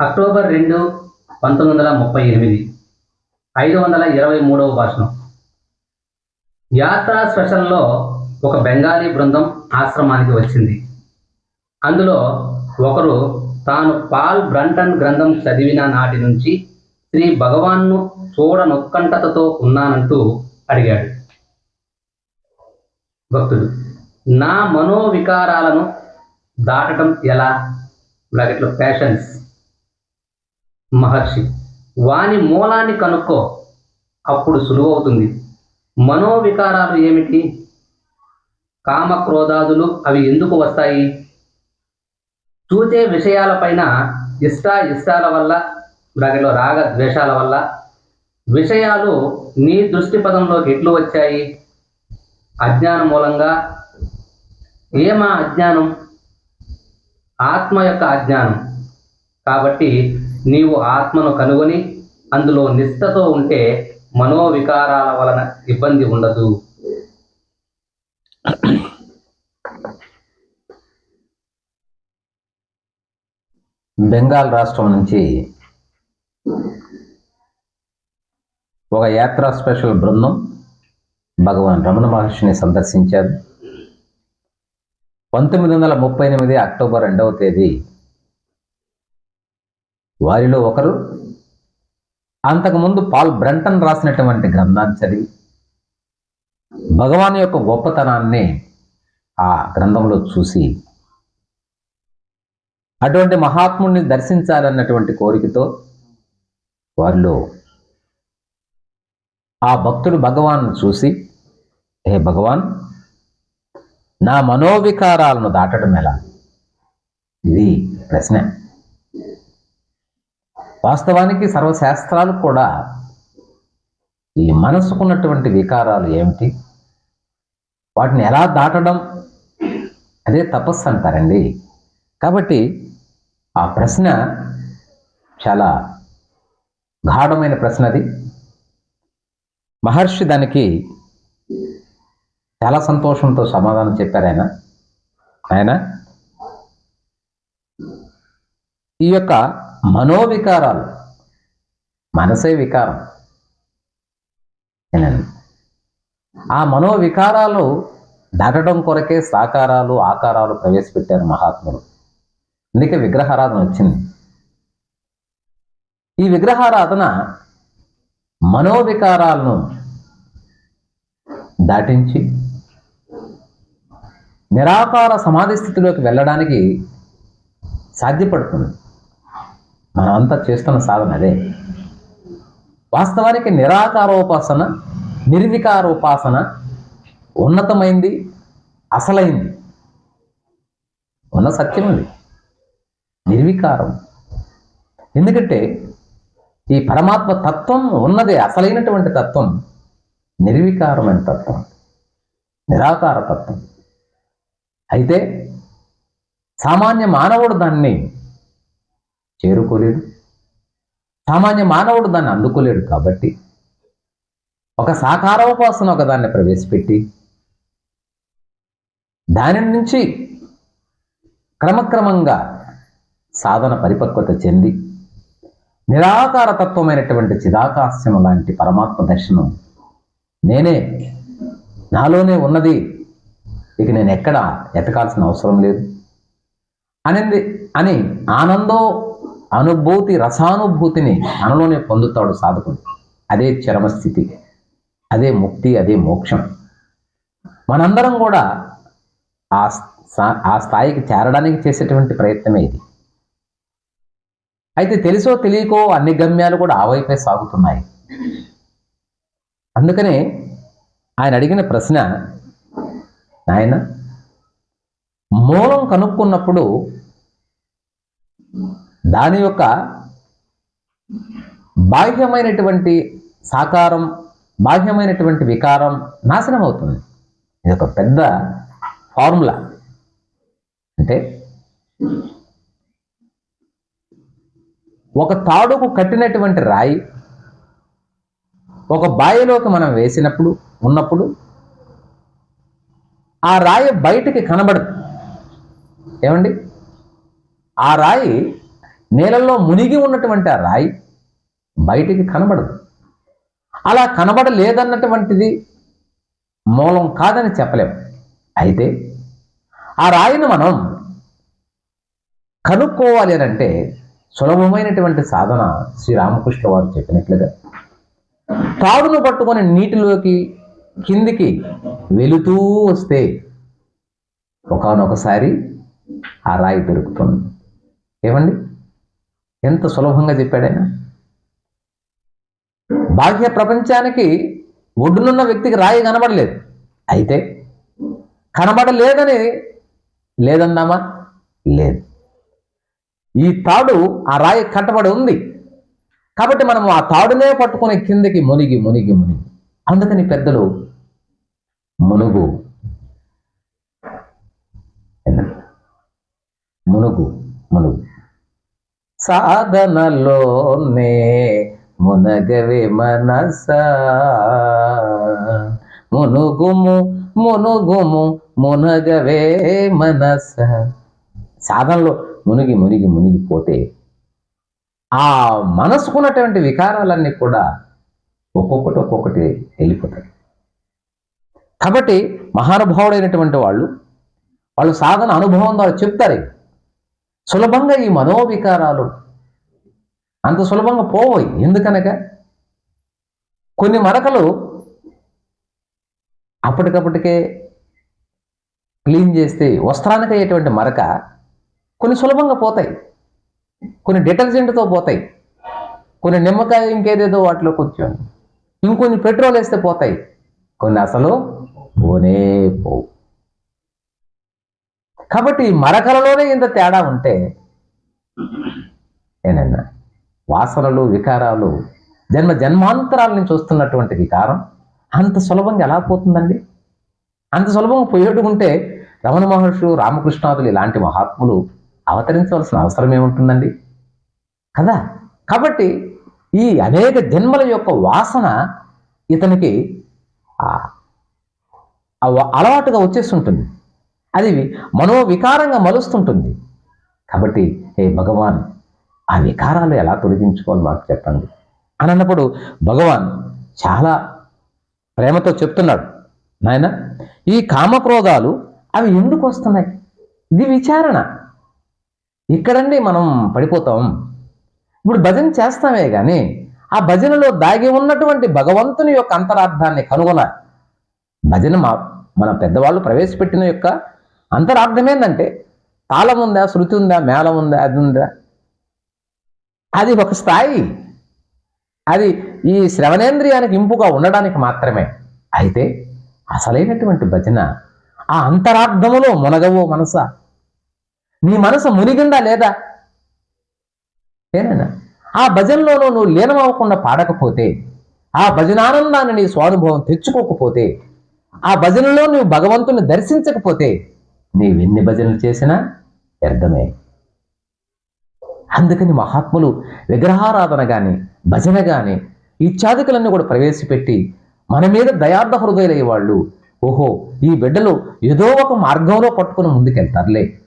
October రెండు పంతొమ్మిది వందల ముప్పై ఎనిమిది. ఐదు వందల ఇరవై మూడవ భాషణం. యాత్రా స్పెషల్లో ఒక బెంగాలీ బృందం ఆశ్రమానికి వచ్చింది. అందులో ఒకరు తాను పాల్ బ్రంటన్ గ్రంథం చదివిన నాటి నుంచి శ్రీ భగవాన్ను చూడనొక్కంటతతో ఉన్నానంటూ అడిగాడు. భక్తుడు నా మనోవికారాలను దాటడం ఎలా? బ్రాకెట్లో ప్యాషన్స్ మహర్షి వాని మూలాన్ని కనుక్కో అప్పుడు సులువవుతుంది. మనోవికారాలు ఏమిటి? కామక్రోధాదులు అవి ఎందుకు వస్తాయి? చూచే విషయాలపైన ఇష్ట ఇష్టాల వల్ల దానిలో రాగ ద్వేషాల వల్ల విషయాలు నీ దృష్టి పదంలోకి ఎట్లు వచ్చాయి? అజ్ఞానం మూలంగా? ఏమా అజ్ఞానం? ఆత్మ యొక్క అజ్ఞానం. కాబట్టి నీవు ఆత్మను కనుగొని అందులో నిష్ఠతో ఉంటే మనోవికారాల వలన ఇబ్బంది ఉండదు. బెంగాల్ రాష్ట్రం నుంచి ఒక యాత్రా స్పెషల్ బృందం భగవాన్ రమణ మహర్షిని సందర్శించారు. పంతొమ్మిది వందల ముప్పై ఎనిమిది అక్టోబర్ రెండవ తేదీ వారిలో ఒకరు అంతకుముందు పాల్ బ్రంటన్ రాసినటువంటి గ్రంథాన్ని చదివి భగవాన్ యొక్క గొప్పతనాన్ని ఆ గ్రంథంలో చూసి అటువంటి మహాత్ముడిని దర్శించాలన్నటువంటి కోరికతో వారిలో ఆ భక్తుడు భగవాన్ చూసి హే భగవాన్ నా మనోవికారాలను దాటడం ఎలా? ఇది ప్రశ్న. వాస్తవానికి సర్వశాస్త్రాలు కూడా ఈ మనసుకున్నటువంటి వికారాలు ఏమిటి? వాటిని ఎలా దాటడం? అదే తపస్సు అంటారండి. కాబట్టి ఆ ప్రశ్న చాలా గాఢమైన ప్రశ్న అది. మహర్షి దానికి చాలా సంతోషంతో సమాధానం చెప్పారు ఆయన. ఆయన ఈ యొక్క మనోవికారాలు. మనసే వికారం. ఆ మనోవికారాలు దాటడం కొరకే సాకారాలు ఆకారాలు ప్రవేశపెట్టారు మహాత్ములు. అందుకే విగ్రహారాధన వచ్చింది. ఈ విగ్రహారాధన మనోవికారాలను దాటించి నిరాకార సమాధి స్థితిలోకి వెళ్ళడానికి సాధ్యపడుతుంది. మనమంతా చేస్తున్న సాధన అదే. వాస్తవానికి నిరాకారోపాసన నిర్వికారోపాసన ఉన్నతమైంది అసలైంది. ఉన్న సత్యం అది. నిర్వికారం. ఎందుకంటే ఈ పరమాత్మ తత్వం ఉన్నదే అసలైనటువంటి తత్వం నిర్వికారమైన తత్వం నిరాకార తత్వం. అయితే సామాన్య మానవుడు దాన్ని చేరుకోలేడు సామాన్య మానవుడు దాన్ని అందుకోలేడు కాబట్టి ఒక సాకారోపాసన ఒక దాన్ని ప్రవేశపెట్టి దాని నుంచి క్రమక్రమంగా సాధన పరిపక్వత చెంది నిరాకార తత్వమైనటువంటి చిదాకాస్యం లాంటి పరమాత్మ దర్శనం నేనే నాలోనే ఉన్నది. ఇక నేను ఎక్కడ ఎతకాల్సిన అవసరం లేదు. అనేది అని ఆనందో అనుభూతి రసానుభూతిని మనలోనే పొందుతాడు సాధకుడు. అదే చరమస్థితి అదే ముక్తి అదే మోక్షం. మనందరం కూడా ఆ ఆ స్థాయికి చేరడానికి చేసేటువంటి ప్రయత్నమే ఇది. అయితే తెలుసో తెలియకో అన్ని గమ్యాలు కూడా ఆ వైపే సాగుతున్నాయి. అందుకనే ఆయన అడిగిన ప్రశ్న నాయన మూలం కనుక్కున్నప్పుడు దాని యొక్క బాహ్యమైనటువంటి సాకారం బాహ్యమైనటువంటి వికారం నాశనం అవుతుంది ఇది ఒక పెద్ద ఫార్ములా. అంటే ఒక తాడుకు కట్టినటువంటి రాయి ఒక బాయిలోకి మనం వేసినప్పుడు ఉన్నప్పుడు ఆ రాయి బయటికి కనబడదు. ఏమండి? ఆ రాయి నీళ్ళల్లో మునిగి ఉన్నటువంటి ఆ రాయి బయటికి కనబడదు. అలా కనబడలేదన్నటువంటిది మూలం కాదని చెప్పలేం. అయితే ఆ రాయిని మనం కనుక్కోవాలి అని అంటే సులభమైనటువంటి సాధన శ్రీరామకృష్ణ వారు చెప్పినట్లుగా తాడును పట్టుకొని నీటిలోకి కిందికి వెళుతూ వస్తే ఒకనొకసారి ఆ రాయి పెరుగుతుంది. ఏమండి? ఎంత సులభంగా చెప్పాడైనా బాహ్య ప్రపంచానికి ఒడ్డునున్న వ్యక్తికి రాయి కనబడలేదు. అయితే కనబడలేదని లేదన్నామా? లేదు. ఈ తాడు ఆ రాయి కట్టబడి ఉంది. కాబట్టి మనం ఆ తాడునే పట్టుకుని కిందకి మునిగి మునిగి మునిగి. అందుకని పెద్దలు మునుగు. మునుగు మునుగు. సాధనలోనే మునగవే మనస. మునుగుము మునుగుము మునగవే మనస. సాధనలో మునిగి మునిగి మునిగిపోతే ఆ మనసుకున్నటువంటి వికారాలన్నీ కూడా ఒక్కొక్కటి ఒక్కొక్కటి వెళ్ళిపోతాయి. కాబట్టి మహానుభావుడైనటువంటి వాళ్ళు వాళ్ళు సాధన అనుభవం ద్వారా చెప్తారు. సులభంగా ఈ మనోవికారాలు అంత సులభంగా పోవయి. ఎందుకనగా కొన్ని మరకలు అప్పటికప్పటికే క్లీన్ చేస్తే వస్త్రానికి అయ్యేటువంటి మరక కొన్ని సులభంగా పోతాయి. కొన్ని డిటర్జెంట్తో పోతాయి. కొన్ని నిమ్మకాయ ఇంకేదేదో వాటిలో కొంచెం ఇంకొన్ని పెట్రోల్ వేస్తే పోతాయి. కొన్ని అసలు పోనే పోవు. కాబట్టి మరకలలోనే ఇంత తేడా ఉంటే ఏనన్నా? వాసనలు వికారాలు జన్మ జన్మాంతరాల నుంచి వస్తున్నటువంటి వికారం అంత సులభంగా ఎలా పోతుందండి? అంత సులభంగా పోయేటు ఉంటే రమణ మహర్షులు రామకృష్ణాదులు ఇలాంటి మహాత్ములు అవతరించవలసిన అవసరం ఏముంటుందండి? కదా? కాబట్టి ఈ అనేక జన్మల యొక్క వాసన ఇతనికి ఆ- అలవాటుగా వచ్చేస్తుంటుంది అది మనోవికారంగా మలుస్తుంటుంది. కాబట్టి ఏ భగవాన్ ఆ వికారాలు ఎలా తొలగించుకోవాలి మాకు చెప్పండి. అని అన్నప్పుడు భగవాన్ చాలా ప్రేమతో చెప్తున్నాడు. నాయన ఈ కామక్రోధాలు అవి ఎందుకు వస్తున్నాయి? ఇది విచారణ. ఇక్కడండి మనం పడిపోతాం. ఇప్పుడు భజన చేస్తామే కానీ ఆ భజనలో దాగి ఉన్నటువంటి భగవంతుని యొక్క అంతరార్థాన్ని కనుగొనాలి. భజన మా మన పెద్దవాళ్ళు ప్రవేశపెట్టిన యొక్క అంతరార్థం ఏంటంటే తాళం ఉందా శృతి ఉందా మేళం ఉందా అది ఉందా? అది ఒక స్థాయి. అది ఈ శ్రవణేంద్రియానికి ఇంపుగా ఉండడానికి మాత్రమే. అయితే అసలైనటువంటి భజన ఆ అంతరార్థములో మునగవో మనస? నీ మనసు మునిగిందా లేదా? ఏనైనా ఆ భజనలోనూ నువ్వు లీనమవ్వకుండా పాడకపోతే ఆ భజనానందాన్ని నీ స్వానుభవం తెచ్చుకోకపోతే ఆ భజనలో నువ్వు భగవంతుని దర్శించకపోతే నీవెన్ని భజనలు చేసినా వ్యర్థమే. అందుకని మహాత్ములు విగ్రహారాధన కానీ భజన కానీ ఇత్యాదికలన్నీ కూడా ప్రవేశపెట్టి మన మీద దయార్థ హృదయులయ్యే వాళ్ళు ఓహో ఈ బిడ్డలు ఏదో ఒక మార్గంలో పట్టుకుని ముందుకెళ్తారులే.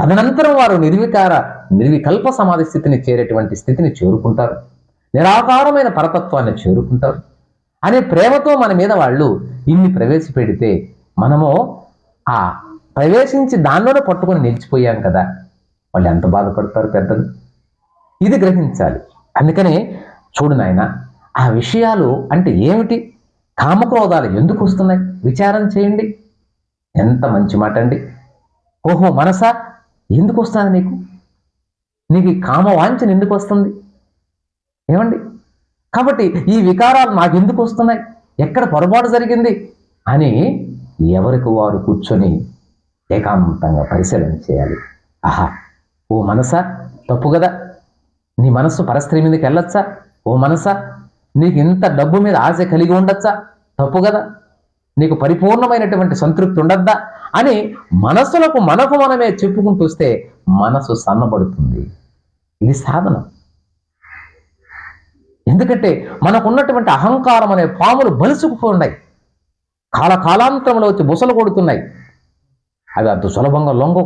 తదనంతరం వారు నిర్వికార నిర్వికల్ప సమాధి స్థితిని చేరేటువంటి స్థితిని చేరుకుంటారు. నిరాకారమైన పరతత్వాన్ని చేరుకుంటారు. అనే ప్రేమతో మన మీద వాళ్ళు ఇన్ని ప్రవేశపెడితే మనము ఆ ప్రవేశించి దానిలోనే పట్టుకొని నిలిచిపోయాం కదా. వాళ్ళు ఎంత బాధపడతారు పెద్దలు? ఇది గ్రహించాలి. అందుకనే చూడు నాయన ఆ విషయాలు అంటే ఏమిటి? కామక్రోధాలు ఎందుకు వస్తున్నాయి? విచారం చేయండి. ఎంత మంచి మాట అండి. ఓహో మనసా? ఎందుకు వస్తుంది నీకు? నీకు కామ వాంఛన ఎందుకు వస్తుంది? ఏమండి? కాబట్టి ఈ వికారాలు నాకు ఎందుకు వస్తున్నాయి? ఎక్కడ పొరపాటు జరిగింది? అని ఎవరికి వారు కూర్చొని ఏకాంతంగా పరిశీలన చేయాలి. ఆహా ఓ మనసా? తప్పు కదా. నీ మనస్సు పరస్త్రీ మీదకి వెళ్ళొచ్చా? ఓ మనసా? నీకు ఇంత డబ్బు మీద ఆశ కలిగి ఉండొచ్చా? తప్పు కదా. నీకు పరిపూర్ణమైనటువంటి సంతృప్తి ఉండద్దా? అని మనసులకు మనకు మనమే చెప్పుకుంటూ వస్తే మనసు సన్నబడుతుంది. ఇది సాధన. ఎందుకంటే మనకున్నటువంటి అహంకారం అనే పాములు బలుసుకుపోఉన్నాయి కాలకాలాంతరంలో వచ్చి బుసలు కొడుతున్నాయి. అవి అంత సులభంగా లొంగవు.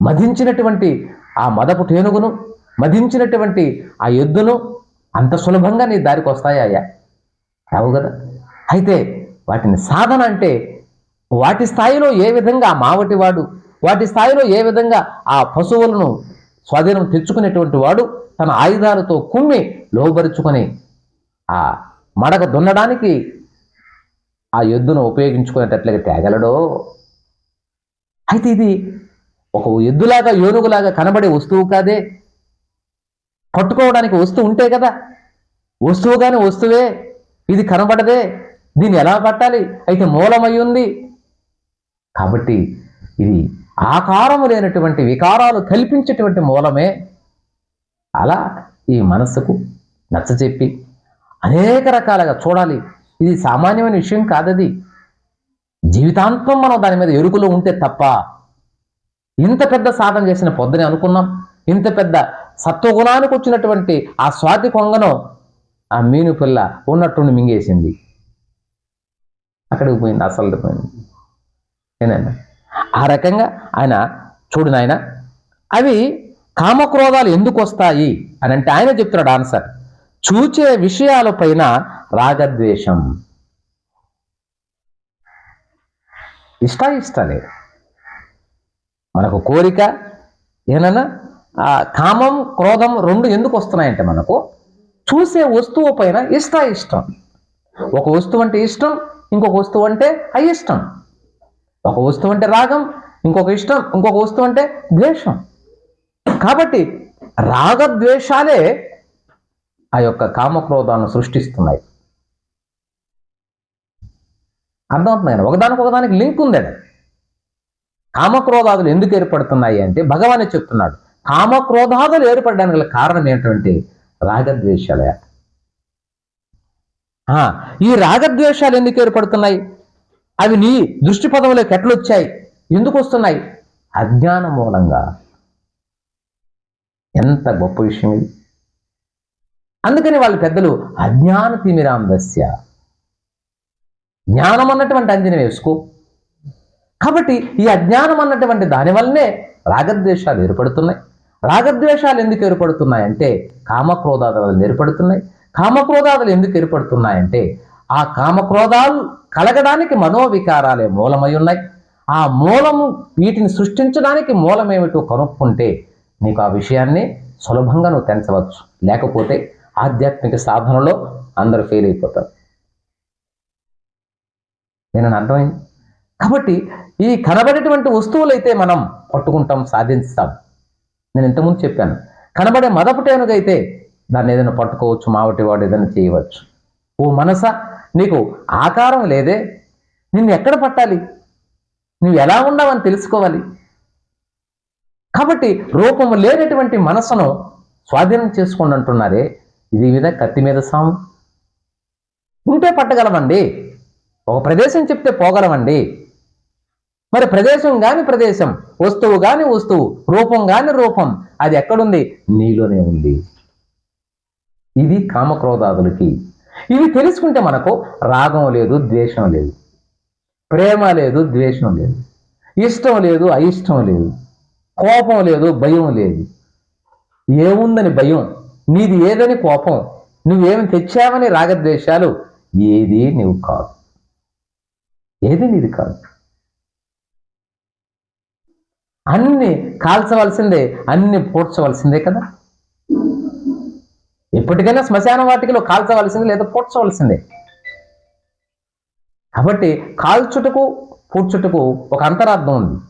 మధించినటువంటి ఆ మదపు టేనుగును మధించినటువంటి ఆ ఎద్దును అంత సులభంగా నీ దారికి వస్తాయా రావు కదా. అయితే వాటిని సాధన అంటే వాటి స్థాయిలో ఏ విధంగా మావటి మావటివాడు వాటి స్థాయిలో ఏ విధంగా ఆ పశువులను స్వాధీనం తెచ్చుకునేటువంటి వాడు తన ఆయుధాలతో కుమ్మి లోబరుచుకొని ఆ మడక దున్నడానికి ఆ ఎద్దును ఉపయోగించుకునేటట్లుగా తేగలడో? అయితే ఇది ఒక ఎద్దులాగా ఏనుగులాగా కనబడే వస్తువు కాదే. పట్టుకోవడానికి వస్తువు ఉంటే కదా. వస్తువు కానీ వస్తువే. ఇది కనబడదే. దీన్ని ఎలా పట్టాలి? అయితే మూలమై ఉంది. కాబట్టి ఇది ఆకారము లేనటువంటి వికారాలు కల్పించేటువంటి మూలమే. అలా ఈ మనస్సుకు నచ్చచెప్పి అనేక రకాలుగా చూడాలి. ఇది సామాన్యమైన విషయం కాదది. జీవితాంతం మనం దాని మీద ఎరుకులో ఉంటే తప్ప ఇంత పెద్ద సాధన చేసిన పొద్దుని అనుకున్నాం. ఇంత పెద్ద సత్వగుణానికి వచ్చినటువంటి ఆ స్వాతి కొంగను ఆ మీను పిల్ల ఉన్నట్టుండి మింగేసింది. అక్కడికి పోయింది అసలు పోయింది. ఏనండి ఆ రకంగా ఆయన చూడు నాయన అవి కామక్రోధాలు ఎందుకు వస్తాయి? అని అంటే ఆయన చెప్తున్నాడు ఆన్సర్. చూచే విషయాలపైన రాగద్వేషం. ఇష్ట ఇష్టాలే మనకు కోరిక ఏనన్నా ఆ కామం క్రోధం రెండు ఎందుకు వస్తున్నాయంటే మనకు చూసే వస్తువు పైన ఇష్ట ఇష్టం. ఒక వస్తువు అంటే ఇష్టం ఇంకొక వస్తువు అంటే అయిష్టం. ఒక వస్తువు అంటే రాగం ఇంకొక ఇష్టం ఇంకొక వస్తువు అంటే ద్వేషం. కాబట్టి రాగద్వేషాలే ఆ యొక్క కామక్రోధాలను సృష్టిస్తున్నాయి. అర్థమవుతుంది ఒకదానికి ఒకదానికి లింక్ ఉంది అది కామక్రోధాదులు ఎందుకు ఏర్పడుతున్నాయి అంటే భగవానే చెప్తున్నాడు. కామక్రోధాదులు ఏర్పడడానికి గల కారణం ఏంటంటే రాగద్వేషాలే. ఆ, ఈ రాగద్వేషాలు ఎందుకు ఏర్పడుతున్నాయి? అవి నీ దృష్టి పదవులోకి ఎట్లొచ్చాయి? ఎందుకు వస్తున్నాయి? అజ్ఞానం మూలంగా. ఎంత గొప్ప విషయం ఇది. అందుకని వాళ్ళ పెద్దలు అజ్ఞాన తిమిరాందస్య జ్ఞానం అన్నటువంటి అంజన వేసుకో. కాబట్టి ఈ అజ్ఞానం అన్నటువంటి దానివల్లనే రాగద్వేషాలు ఏర్పడుతున్నాయి. రాగద్వేషాలు ఎందుకు ఏర్పడుతున్నాయి అంటే కామక్రోధాల వల్ల ఏర్పడుతున్నాయి. కామక్రోధాదులు ఎందుకు ఏర్పడుతున్నాయంటే ఆ కామక్రోధాలు కలగడానికి మనోవికారాలే మూలమై ఉన్నాయి. ఆ మూలము వీటిని సృష్టించడానికి మూలమేమిటో కనుక్కుంటే నీకు ఆ విషయాన్ని సులభంగా నువ్వు తెంచవచ్చు. లేకపోతే ఆధ్యాత్మిక సాధనలో అందరూ ఫెయిల్ అయిపోతారు. నేను అర్థమైంది? కాబట్టి ఈ కనబడేటువంటి వస్తువులైతే మనం పట్టుకుంటాం సాధిస్తాం నేను ఇంతకుముందు చెప్పాను. కనబడే మదపుటేనుగైతే దాన్ని ఏదైనా పట్టుకోవచ్చు మావటి వాడు ఏదైనా చేయవచ్చు. ఓ మనస నీకు ఆకారం లేదే. నిన్ను ఎక్కడ పట్టాలి? నువ్వు ఎలా ఉన్నావని తెలుసుకోవాలి. కాబట్టి రూపము లేనటువంటి మనసును స్వాధీనం చేసుకోండి అంటున్నారే. ఇది మీద కత్తి మీద సాము. ఉంటే పట్టగలమండి. ఒక ప్రదేశం చెప్తే పోగలమండి. మరి ప్రదేశం కాని ప్రదేశం వస్తువు కాని వస్తువు రూపం కాని రూపం అది ఎక్కడుంది? నీలోనే ఉంది. ఇది కామక్రోధాదులకి. ఇవి తెలుసుకుంటే మనకు రాగం లేదు ద్వేషం లేదు. ప్రేమ లేదు ద్వేషం లేదు. ఇష్టం లేదు అయిష్టం లేదు. కోపం లేదు భయం లేదు. ఏముందని భయం? నీది ఏదని కోపం? నువ్వేమి తెచ్చావని రాగద్వేషాలు? ఏది నువ్వు కాదు. ఏది నీది కాదు. అన్ని కాల్చవలసిందే అన్ని పూడ్చవలసిందే కదా? ఎప్పటికైనా శ్మశాన వాటికలో కాల్చవలసిందే లేదా పూడ్చవలసిందే? కాబట్టి కాల్చుటకు పూడ్చుటకు ఒక అంతరార్థం ఉంది.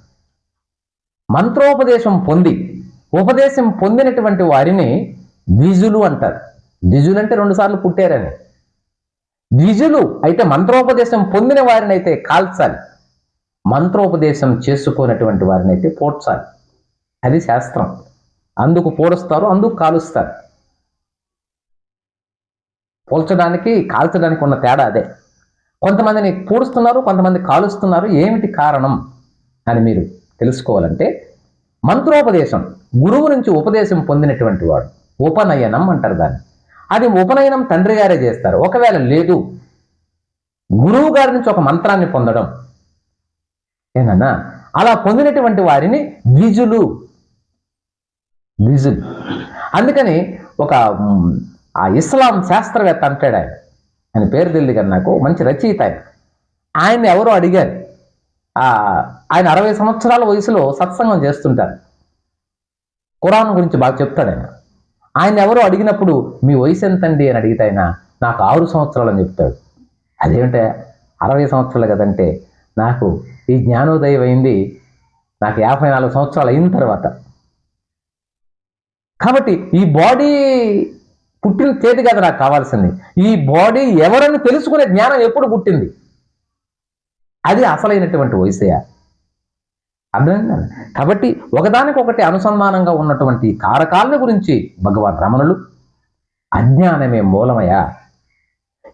మంత్రోపదేశం పొంది ఉపదేశం పొందినటువంటి వారిని ద్విజులు అంటారు. ద్విజులు అంటే రెండుసార్లు పుట్టారని. నిజులు అయితే మంత్రోపదేశం పొందిన వారిని అయితే కాల్చాలి. మంత్రోపదేశం చేసుకున్నటువంటి వారిని అయితే పోడ్చాలి. అది శాస్త్రం. అందుకు పోడుస్తారు అందుకు కాలుస్తారు. పోల్చడానికి కాల్చడానికి ఉన్న తేడా అదే. కొంతమందిని పూడుస్తున్నారు కొంతమంది కాలుస్తున్నారు. ఏమిటి కారణం అని మీరు తెలుసుకోవాలంటే మంత్రోపదేశం గురువు నుంచి ఉపదేశం పొందినటువంటి వాడు. ఉపనయనం అంటారు దాన్ని. అది ఉపనయనం తండ్రి గారే చేస్తారు. ఒకవేళ లేదు గురువు గారి నుంచి ఒక మంత్రాన్ని పొందడం. ఏనన్నా అలా పొందినటువంటి వారిని ద్విజులు ద్విజులు అందుకని ఒక ఆ ఇస్లాం శాస్త్రవేత్త అంటాడు ఆయన. ఆయన పేరు తెలియదు కానీ నాకు మంచి రచయిత ఆయన. ఆయన్ని ఎవరో అడిగారు. ఆ, ఆయన అరవై సంవత్సరాల వయసులో సత్సంగం చేస్తుంటారు. ఖురాన్ గురించి బాగా చెప్తాడు ఆయన. ఆయన ఎవరో అడిగినప్పుడు మీ వయసు ఎంతండి? అని అడిగితే ఆయన నాకు ఆరు సంవత్సరాలు అని చెప్తాడు. అదేమిటే అరవై సంవత్సరాలు కదంటే నాకు ఈ జ్ఞానోదయం అయింది నాకు యాభై నాలుగు సంవత్సరాలు అయిన తర్వాత. కాబట్టి ఈ బాడీ పుట్టిన చేతి కదా నాకు కావాల్సింది. ఈ బాడీ ఎవరని తెలుసుకునే జ్ఞానం ఎప్పుడు పుట్టింది? అది అసలైనటువంటి వయసయ? అర్థమైందా? కాబట్టి ఒకదానికొకటి అనుసంధానంగా ఉన్నటువంటి కారకాలను గురించి భగవాన్ రమణులు అజ్ఞానమే మూలమయా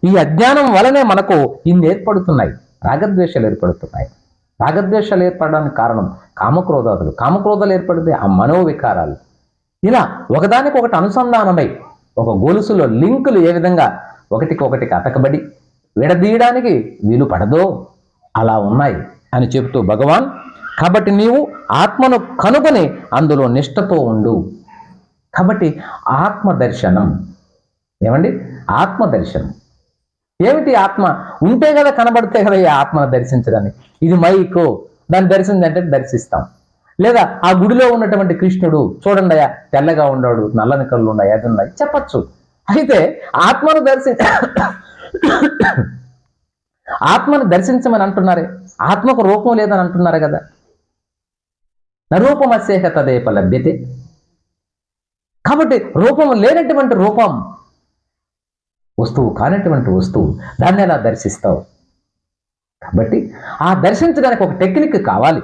ఈ అజ్ఞానం వలనే మనకు ఇన్ని ఏర్పడుతున్నాయి. రాగద్వేషాలు ఏర్పడుతున్నాయి. రాగద్వేషాలు ఏర్పడడానికి కారణం కామక్రోధాదులు. కామక్రోధాలు ఏర్పడితే ఆ మనోవికారాలు. ఇలా ఒకదానికొకటి అనుసంధానమై ఒక గొలుసులో లింకులు ఏ విధంగా ఒకటికొకటికి అతకబడి విడదీయడానికి వీలు పడదో అలా ఉన్నాయి అని చెబుతూ భగవాన్ కాబట్టి నీవు ఆత్మను కనుగొని అందులో నిష్ఠతో ఉండు. కాబట్టి ఆత్మ దర్శనం ఏమండి? ఆత్మ దర్శనం ఏమిటి ఆత్మ? ఉంటే కదా కనబడితే కదా ఈ ఆత్మను దర్శించడానికి. ఇది మైకో. దాన్ని దర్శించంటే దర్శిస్తాం. లేదా ఆ గుడిలో ఉన్నటువంటి కృష్ణుడు చూడండి అయ్యా తెల్లగా ఉన్నాడు నల్లని కళ్ళు ఉన్నాయి అది ఉన్నాయి చెప్పచ్చు. అయితే ఆత్మను దర్శి ఆత్మను దర్శించమని అంటున్నారే. ఆత్మకు రూపం లేదని అంటున్నారు కదా. నరూపమస్యేహ తదేప లభ్యతే కాబట్టి రూపం లేనటువంటి రూపం వస్తువు కానటువంటి వస్తువు దాన్ని ఎలా దర్శిస్తావు? కాబట్టి ఆ దర్శించడానికి ఒక టెక్నిక్ కావాలి.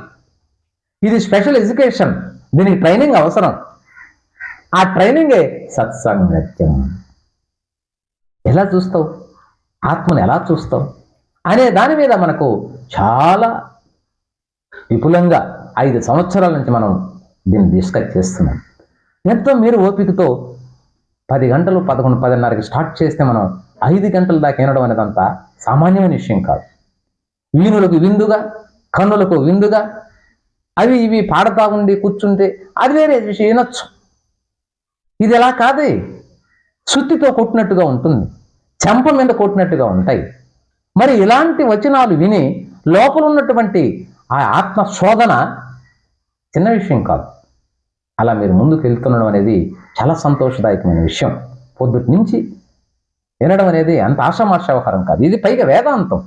ఇది స్పెషల్ ఎడ్యుకేషన్ దీనికి ట్రైనింగ్ అవసరం. ఆ ట్రైనింగే సత్సంగత్యం. ఎలా చూస్తావు? ఆత్మను ఎలా చూస్తావు? అనే దాని మీద మనకు చాలా విపులంగా ఐదు సంవత్సరాల నుంచి మనం దీన్ని డిస్కస్ చేస్తున్నాం. ఎంతో మీరు ఓపికతో పది గంటలు పదకొండు పదిన్నరకి స్టార్ట్ చేస్తే మనం ఐదు గంటల దాకా వినడం అనేది అంత సామాన్యమైన విషయం కాదు. వీణులకు విందుగా కన్నులకు విందుగా అవి ఇవి పాడతా ఉండి కూర్చుంటే అది వేరే విషయం వినొచ్చు. ఇది ఎలా కాదే? శుద్ధితో కొట్టినట్టుగా ఉంటుంది చెంప మీద కొట్టినట్టుగా ఉంటాయి. మరి ఇలాంటి వచనాలు విని లోపల ఉన్నటువంటి ఆ ఆత్మ శోధన చిన్న విషయం కాదు. అలా మీరు ముందుకు వెళ్తుండడం అనేది చాలా సంతోషదాయకమైన విషయం. పొద్దుటి నుంచి వినడం అనేది అంత ఆషామాష వ్యవహారం కాదు. ఇది పైగా వేదాంతం.